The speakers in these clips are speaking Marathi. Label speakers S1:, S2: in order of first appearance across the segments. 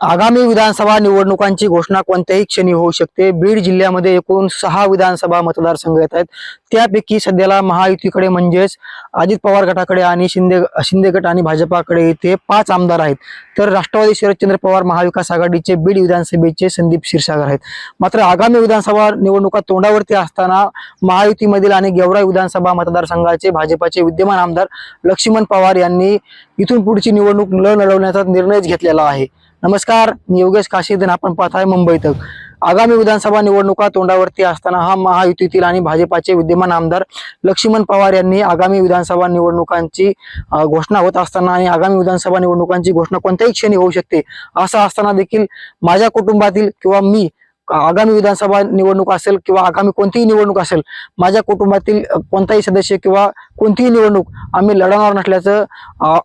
S1: आगामी विधानसभा निवडणुकांची घोषणा कोणत्याही क्षणी होऊ शकते. बीड जिल्ह्यामध्ये एकूण सहा विधानसभा मतदारसंघ येत आहेत. त्यापैकी सध्याला महायुतीकडे म्हणजेच अजित पवार गटाकडे आणि शिंदे शिंदे गट आणि भाजपाकडे इथे पाच आमदार आहेत. तर राष्ट्रवादी शरदचंद्र पवार महाविकास आघाडीचे बीड विधानसभेचे संदीप क्षीरसागर आहेत. मात्र आगामी विधानसभा निवडणुका तोंडावरती असताना महायुतीमधील आणि गेवराई विधानसभा मतदारसंघाचे भाजपाचे विद्यमान आमदार लक्ष्मण पवार यांनी इथून पुढची निवडणूक न लढवण्याचा निर्णयच घेतलेला आहे. नमस्कार मी योगेश काशीदन आपण पाहत आहे मुंबईत आगामी विधानसभा निवडणुका तोंडावरती असताना हा महायुतीतील आणि भाजपाचे विद्यमान आमदार लक्ष्मण पवार यांनी आगामी विधानसभा निवडणुकांची घोषणा होत असताना आणि आगामी विधानसभा निवडणुकांची घोषणा कोणत्याही क्षणी होऊ शकते असं असताना देखील माझ्या कुटुंबातील किंवा मी आगामी विधानसभा निवडणूक असेल किंवा आगामी कोणतीही निवडणूक असेल माझ्या कुटुंबातील कोणताही सदस्य किंवा कोणतीही निवडणूक आम्ही लढवणार नसल्याचं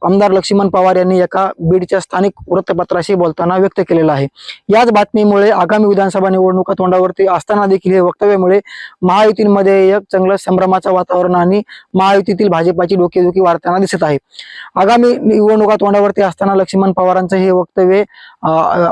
S1: आमदार लक्ष्मण पवार यांनी एका बीडच्या स्थानिक वृत्तपत्राशी बोलताना व्यक्त केलेलं आहे. याच बातमीमुळे आगामी विधानसभा निवडणुका तोंडावरती असताना देखील हे वक्तव्यामुळे महायुतीमध्ये एक चांगलं संभ्रमाचं वातावरण आणि महायुतीतील भाजपाची डोकेदुखी वाढताना दिसत आहे. आगामी निवडणुका तोंडावरती असताना लक्ष्मण पवारांचं हे वक्तव्य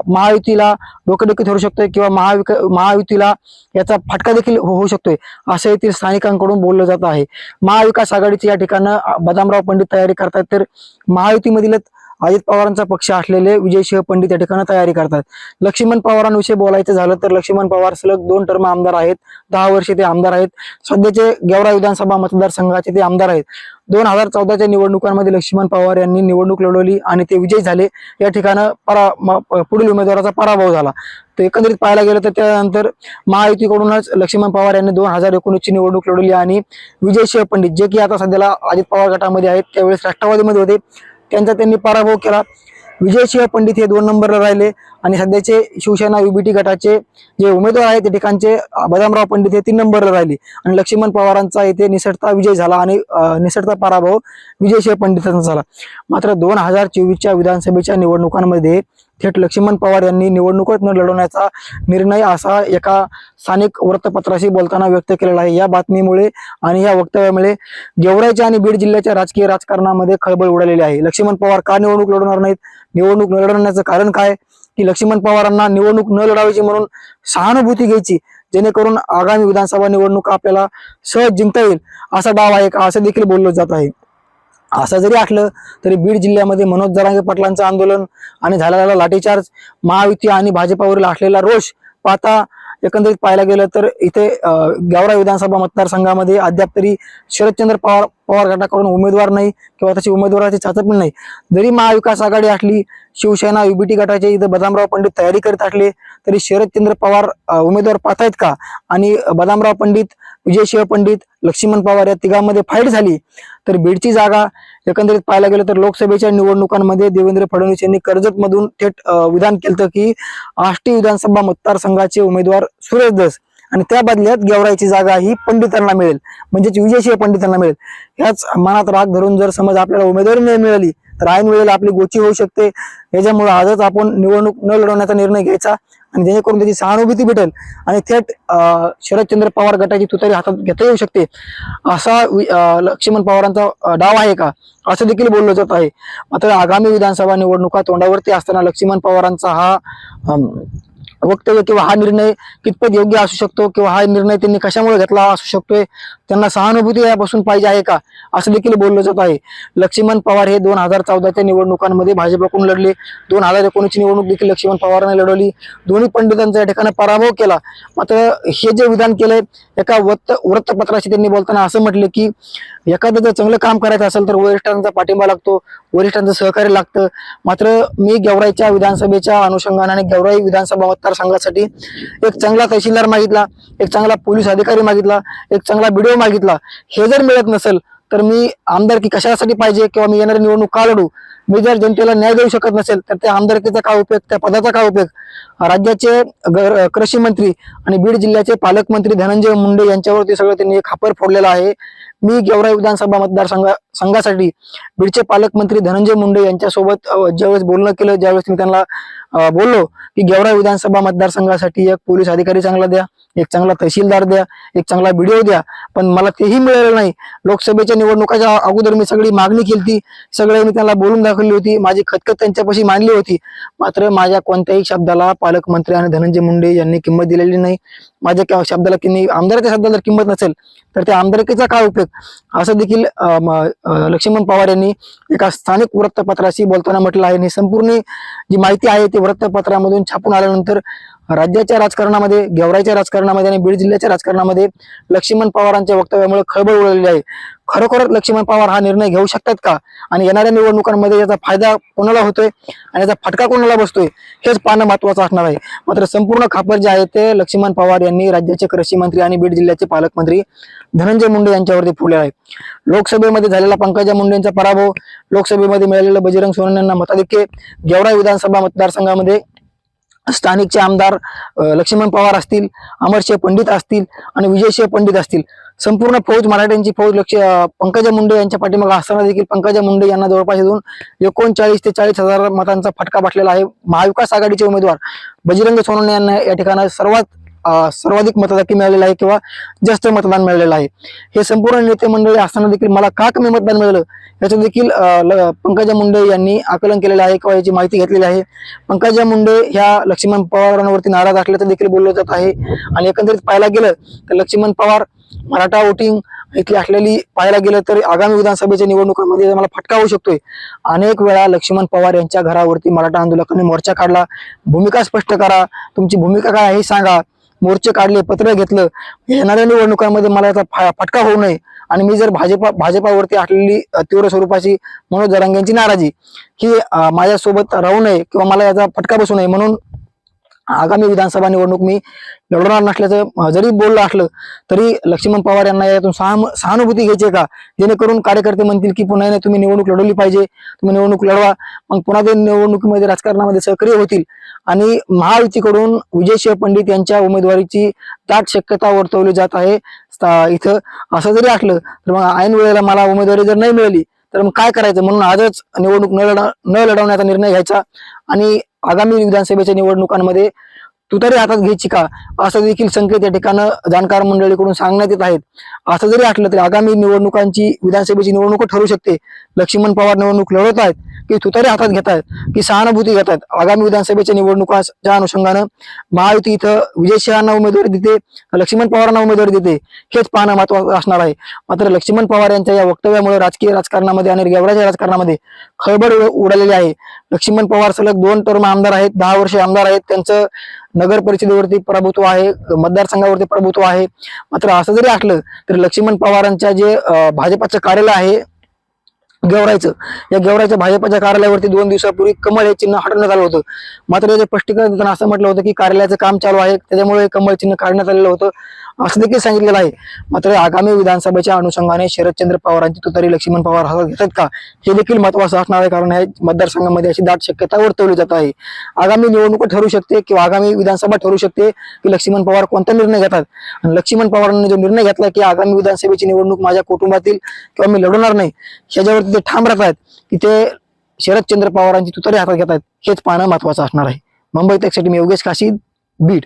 S1: महायुतीला डोकेदुखी ठरू शकतं किंवा महा महाविक महायुतीला याचा फटका देखील हो-, होऊ शकतोय असं येथील स्थानिकांकडून बोललं जात आहे. महाविकास आघाडीची या ठिकाणं बदामराव पंडित तयारी करतायत तर महायुतीमधीलच अजित पवारांचा पक्ष असलेले विजयसिंह पंडित या ठिकाणी तयारी करतात. लक्ष्मण पवारांविषयी बोलायचं झालं तर लक्ष्मण पवार सलग दोन टर्म आमदार आहेत. दहा वर्षे ते आमदार आहेत. सध्याचे गेवरा विधानसभा मतदारसंघाचे ते आमदार आहेत. दोन हजार चौदाच्या निवडणुकांमध्ये लक्ष्मण पवार यांनी निवडणूक लढवली आणि ते विजयी झाले. या ठिकाणं परा म- प- पुढील उमेदवाराचा पराभव झाला. तर एकंदरीत पाहायला गेलं तर त्यानंतर महायुतीकडूनच लक्ष्मण पवार यांनी दोन हजार एकोणीसची निवडणूक लढवली आणि विजयसिंह पंडित जे की आता सध्याला अजित पवार गटामध्ये आहेत त्यावेळेस राष्ट्रवादीमध्ये होते. त्यांचा त्यांनी पराभव केला. विजयसिंह पंडित हे दोन नंबरला राहिले आणि सध्याचे शिवसेना युबीटी गटाचे जे उमेदवार आहेत त्या ठिकाणचे बदामराव पंडित हे तीन नंबरला राहिले. आणि लक्ष्मण पवारांचा इथे निसटता विजय झाला आणि निसटता पराभव विजयसिंह पंडितांचा झाला. मात्र दोन हजार चोवीसच्या विधानसभेच्या निवडणुकांमध्ये थेट लक्ष्मण पवार यांनी निवडणुकच न लढवण्याचा निर्णय असा एका स्थानिक वृत्तपत्राशी बोलताना व्यक्त केलेला आहे. या बातमीमुळे आणि या वक्तव्यामुळे गेवराईच्या आणि बीड जिल्ह्याच्या राजकीय राजकारणामध्ये खळबळ उडालेली आहे. लक्ष्मण पवार का निवडणूक लढवणार नाहीत? निवडणूक न लढवण्याचं कारण काय? की लक्ष्मण पवारांना निवडणूक न लढावायची म्हणून सहानुभूती घ्यायची जेणेकरून आगामी विधानसभा निवडणूक आपल्याला सहज जिंकता येईल असा डाव आहे का असं देखील बोललं जात आहे. असं जरी असलं तरी बीड जिल्ह्यामध्ये मनोज जरांगे पाटलांचं आंदोलन आणि झालेला लाठीचार्ज महायुती आणि भाजपावरील असलेला रोष पाहता एकंदरीत पाहायला गेलं तर इथे गावरा विधानसभा मतदारसंघामध्ये अद्याप तरी शरदचंद्र पवार पवार गटाकडून उमेदवार नाही किंवा त्याची उमेदवाराची चाचपणी नाही. जरी महाविकास आघाडी असली शिवसेना युबीटी गटाचे इथं बदामराव पंडित तयारी करीत असले तरी शरदचंद्र पवार उमेदवार उमेदवार पाहतायत का? आणि बदामराव पंडित विजयशिव पंडित लक्ष्मण पवार या तिघांमध्ये फाईट झाली. तर बीडची जागा एकंदरीत पाहायला गेलं तर लोकसभेच्या निवडणुकांमध्ये देवेंद्र फडणवीस यांनी कर्जत मधून थेट विधान केलं की आष्टी विधानसभा मतदारसंघाचे उमेदवार सुरेश दस आणि त्या बदल्यात गेवरायची जागा ही पंडितांना मिळेल. म्हणजेच विजयसिंह पंडितांना मिळेल. ह्याच मनात राग धरून जर समज आपल्याला उमेदवारी नाही मिळाली तर ऐन वेळेला आपली गोची होऊ शकते. याच्यामुळे आजच आपण निवडणूक न लढवण्याचा निर्णय घ्यायचा आणि जेणेकरून त्याची सहानुभूती भेटेल आणि थेट शरदचंद्र पवार गटाची तुतारी हातात घेता येऊ शकते. असा वि- लक्ष्मण पवारांचा डाव आहे का? असं देखील बोललं जात आहे. मात्र आगामी विधानसभा निवडणुका तोंडावरती असताना लक्ष्मण पवारांचा हा वक्तव्य किंवा हा निर्णय कितपत योग्य असू शकतो किंवा हा निर्णय त्यांनी कशामुळे घेतला असू शकतोय? त्यांना सहानुभूती यापासून पाहिजे आहे का? असं देखील बोललं जात आहे. लक्ष्मण पवार हे दोन हजार चौदाच्या निवडणुकांमध्ये भाजपकडून लढले. दोन हजार एकोणीसची निवडणूक देखील लक्ष्मण पवारांनी लढवली. दोन्ही पंडितांचा या ठिकाणी पराभव केला. मात्र हे जे विधान केलंय एका वृत्त वृत्तपत्राशी त्यांनी बोलताना असं म्हटलं की एखादं जर चांगलं काम करायचं असेल तर वरिष्ठांचा पाठिंबा लागतो वरिष्ठांचं सहकार्य लागतं. मात्र मी गेवराईच्या विधानसभेच्या अनुषंगाने आणि गेवराई विधानसभा मतदारसंघासाठी एक चांगला तहसीलदार मागितला एक चांगला पोलीस अधिकारी मागितला एक चांगला बीडीओ मागितला. हे जर मिळत नसेल तर मी आमदारकी कशासाठी पाहिजे किंवा मी येणारी निवडणूक का लढू? मी जर जनतेला न्याय देऊ शकत नसेल तर त्या आमदारकीचा काय उपयोग त्या पदाचा काय उपयोग? राज्याचे कृषी मंत्री आणि बीड जिल्ह्याचे पालकमंत्री धनंजय मुंडे यांच्यावरती सगळं त्यांनी एक खापर फोडलेला आहे. मी गेवराई विधानसभा मतदारसंघा संघासाठी बीडचे पालकमंत्री धनंजय मुंडे यांच्यासोबत ज्यावेळेस बोलणं केलं ज्यावेळेस मी त्यांना बोललो की गेवराई विधानसभा मतदारसंघासाठी एक पोलीस अधिकारी चांगला द्या एक चांगला तहसीलदार द्या एक चांगला व्हिडिओ द्या. पण मला तेही मिळालं नाही. लोकसभेच्या निवडणुकाच्या अगोदर मी सगळी मागणी केली होती सगळे मी त्यांना बोलून दाखवली होती माझी खतखत त्यांच्यापाशी मांडली होती. मात्र माझ्या कोणत्याही शब्दाला पालकमंत्री आणि धनंजय मुंडे यांनी किंमत दिलेली नाही. माझ्या क्या- शब्दाला किंवा आमदाराच्या शब्दाला जर किंमत नसेल तर त्या आमदारकीचा काय उपयोग? असं देखील लक्ष्मण पवार यांनी एका स्थानिक वृत्तपत्राशी बोलताना म्हटलं आहे. आणि संपूर्ण जी माहिती आहे ती वृत्तपत्रामधून छापून आल्यानंतर राज्याच्या राजकारणामध्ये गेवराईच्या राजकारणामध्ये आणि बीड जिल्ह्याच्या राजकारणामध्ये लक्ष्मण पवारांच्या वक्तव्यामुळे खळबळ उडलेली आहे. खरोखरच लक्ष्मण पवार हा निर्णय घेऊ शकतात का? आणि येणाऱ्या निवडणुकांमध्ये याचा फायदा कोणाला होतोय आणि याचा फटका कोणाला बसतोय? हेच पाहणं महत्वाचं असणार आहे. मात्र संपूर्ण खापर जे आहे ते लक्ष्मण पवार यांनी राज्याचे कृषी मंत्री आणि बीड जिल्ह्याचे पालकमंत्री धनंजय मुंडे यांच्यावरती फुले आहे. लोकसभेमध्ये झालेला पंकजा मुंडेंचा पराभव लोकसभेमध्ये मिळालेलं बजरंग सोनवणे यांना मताधिक्य गेवराई विधानसभा मतदारसंघामध्ये स्थानिकचे आमदार लक्ष्मण पवार असतील अमरशे पंडित असतील आणि विजयशे पंडित असतील. संपूर्ण फौज मराठ्यांची फौज लक्ष पंकजा मुंडे यांच्या पाठीमागे असताना देखील पंकजा मुंडे यांना जवळपास येऊन एकोणचाळीस ते चाळीस हजार मतांचा फटका बसलेला आहे. महाविकास आघाडीचे उमेदवार बजरंग सोनवणे यांना या ठिकाणी सर्वात सर्वाधिक मतदाकी मिळालेलं आहे किंवा जास्त मतदान मिळालेलं आहे. हे संपूर्ण नेते मंडळी असताना देखील मला का कमी मतदान मिळालं? याचं देखील ल- पंकजा मुंडे यांनी आकलन केलेलं आहे किंवा याची माहिती घेतलेली आहे. पंकजा मुंडे ह्या लक्ष्मण पवारांवरती नाराज असल्याचं देखील बोललं जात आहे. आणि एकंदरीत पाहायला गेलं तर लक्ष्मण पवार मराठा वोटिंग इथली असलेली पाहायला गेलं तर आगामी विधानसभेच्या निवडणुकांमध्ये मला फटका होऊ शकतोय. अनेक वेळा लक्ष्मण पवार यांच्या घरावरती मराठा आंदोलकांनी मोर्चा काढला. भूमिका स्पष्ट करा. तुमची भूमिका काय आहे सांगा. मोर्चे काढले पत्र घेतलं. येणाऱ्या निवडणुकांमध्ये मला याचा फा- फटका होऊ नये. आणि मी जर भाजपा भाजपावरती आटलेली तीव्र स्वरूपाची मनोज जरांगेंची नाराजी ही माझ्यासोबत राहू नये किंवा मला याचा फटका बसू नये म्हणून आगामी विधानसभा निवडणूक मी लढवणार नसल्याचं जरी बोललं असलं तरी लक्ष्मण पवार यांना यातून सहानु सहानुभूती घ्यायची का? जेणेकरून कार्यकर्ते म्हणतील की पुन्हा नाही तुम्ही निवडणूक लढवली पाहिजे. तुम्ही निवडणूक लढवा. मग पुन्हा ते निवडणुकीमध्ये राजकारणामध्ये सक्रिय होतील. आणि महायुतीकडून विजयशिव पंडित यांच्या उमेदवारीची दाट शक्यता वर्तवली जात आहे. इथं असं जरी असलं तर मग ऐन वेळेला मला उमेदवारी जर नाही मिळाली तर मग काय करायचं? म्हणून आजच निवडणूक न लढ न लढवण्याचा निर्णय घ्यायचा आणि आगामी विधानसभेच्या निवडणुकांमध्ये तुतारी हातात घ्यायची का? असं देखील संकेत या ठिकाणं जाणकार मंडळीकडून सांगण्यात येत आहेत. असं जरी असलं तरी आगामी निवडणुकांची विधानसभेची निवडणूक ठरू शकते. लक्ष्मण पवार निवडणूक लढवत आहेत. की तुतारी हातात घेत आहेत की सहानुभूती घेत आहेत आगामी विधानसभेच्या निवडणुकाच्या अनुषंगानं महायुती इथं विजय शहांना उमेदवारी देते लक्ष्मण पवारांना उमेदवारी देते हेच पाहणं महत्वाचं असणार आहे. मात्र लक्ष्मण पवार यांच्या या वक्तव्यामुळे राजकीय राजकारणामध्ये आणि गेवराच्या राजकारणामध्ये खळबळ उडालेली आहे. लक्ष्मण पवार सलग दोन टर्म आमदार आहेत दहा वर्षे आमदार आहेत. त्यांचं नगर परिषदेवरती प्रभुत्व आहे मतदारसंघावरती प्रभुत्व आहे. मात्र असं जरी असलं तरी लक्ष्मण पवारांच्या जे भाजपाचं कार्यालय आहे गेवरायचं. या गेवरायच्या भाजपच्या कार्यालयावरती दोन दिवसापूर्वी कमळ हे चिन्ह हटवण्यात आलं होतं. मात्र याचे स्पष्टीकरण देताना असं म्हटलं होतं की कार्यालयाचं काम चालू आहे. त्याच्यामुळे हे कमळ चिन्ह काढण्यात आलेलं होतं. असं देखील सांगितलेलं आहे. मात्र आगामी विधानसभेच्या अनुषंगाने शरदचंद्र पवारांची तुतारी लक्ष्मण पवार हातात घेतात का? हे देखील महत्वाचं असणार आहे कारण या मतदारसंघामध्ये अशी दाट शक्यता वर्तवली जात आहे. आगामी निवडणूक ठरू शकते किंवा आगामी विधानसभा ठरू शकते की लक्ष्मण पवार कोणता निर्णय घेतात? आणि लक्ष्मण पवारांनी जो निर्णय घेतला की आगामी विधानसभेची निवडणूक माझ्या कुटुंबातील किंवा मी लढवणार नाही ह्याच्यावरती ते ठाम राहत आहेत की ते शरदचंद्र पवारांची तुतारी हातात घेत आहेत हेच पाहणं महत्वाचं असणार आहे. मुंबई तकसाठी मी योगेश काशीद बीड.